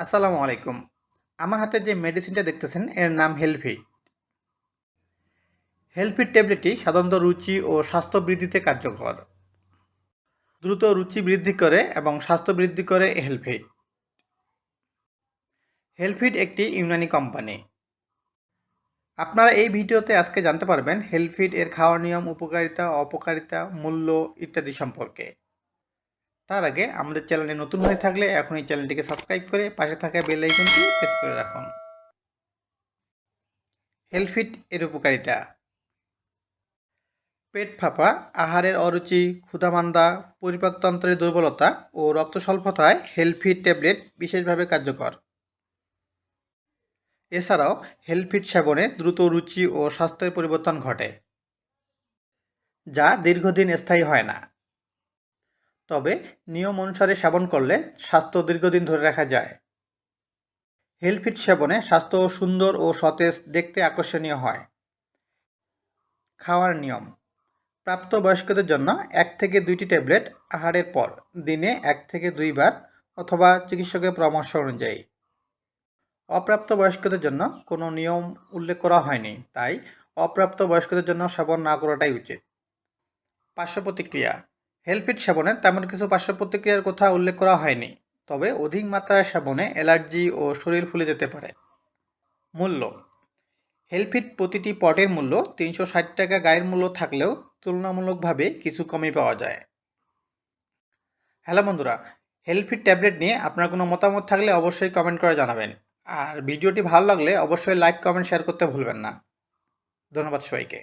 আসসালামু আলাইকুম। আমার হাতে যে মেডিসিনটা দেখতেছেন, এর নাম হেলফিট হেলফিট ট্যাবলেটটি সাধারণত রুচি ও স্বাস্থ্য বৃদ্ধিতে কার্যকর। দ্রুত রুচি বৃদ্ধি করে এবং স্বাস্থ্য বৃদ্ধি করে হেলফিট হেলফিট একটি ইউনানি কোম্পানি। আপনারা এই ভিডিওতে আজকে জানতে পারবেন হেলফিট এর খাওয়ার নিয়ম, উপকারিতা, অপকারিতা, মূল্য ইত্যাদি সম্পর্কে। তার আগে আমাদের চ্যানেলে নতুন হয়ে থাকলে এখন এই চ্যানেলটিকে সাবস্ক্রাইব করে পাশে থাকা বেল আইকনটি প্রেস করে রাখুন। হেলফিট এর উপকারিতা। পেট ফাঁপা, আহারের অরুচি, ক্ষুধামান্দা, পরিপাকতন্ত্রের দুর্বলতা ও রক্ত স্বল্পতায় হেলফিট ট্যাবলেট বিশেষভাবে কার্যকর। এছাড়াও হেলফিট সেবনে দ্রুত রুচি ও স্বাস্থ্যের পরিবর্তন ঘটে, যা দীর্ঘদিন স্থায়ী হয় না। তবে নিয়ম অনুসারে সেবন করলে স্বাস্থ্য দীর্ঘদিন ধরে রাখা যায়। হেলফিট সেবনে স্বাস্থ্য সুন্দর ও সতেজ দেখতে আকর্ষণীয় হয়। খাওয়ার নিয়ম। প্রাপ্তবয়স্কদের জন্য এক থেকে দুইটি ট্যাবলেট আহারের পর দিনে এক থেকে দুইবার অথবা চিকিৎসকের পরামর্শ অনুযায়ী। অপ্রাপ্তবয়স্কদের জন্য কোনো নিয়ম উল্লেখ করা হয়নি, তাই অপ্রাপ্তবয়স্কদের জন্য সেবন না করাটাই উচিত। পার্শ্ব প্রতিক্রিয়া। হেলফিট সেবনে তেমন কিছু পার্শ্ব প্রতিক্রিয়ার কথা উল্লেখ করা হয়নি, তবে অধিক মাত্রায় সেবনে অ্যালার্জি ও শরীর ফুলে যেতে পারে। মূল্য হেলফিট প্রতিটি পটের মূল্য তিনশো ষাট টাকা গায়ের মূল্য থাকলেও তুলনামূলকভাবে কিছু কমই পাওয়া যায়। হ্যালো বন্ধুরা হেলফিট ট্যাবলেট নিয়ে আপনার কোনো মতামত থাকলে অবশ্যই কমেন্ট করে জানাবেন। আর ভিডিওটি ভালো লাগলে অবশ্যই লাইক, কমেন্ট, শেয়ার করতে ভুলবেন না। ধন্যবাদ সবাইকে।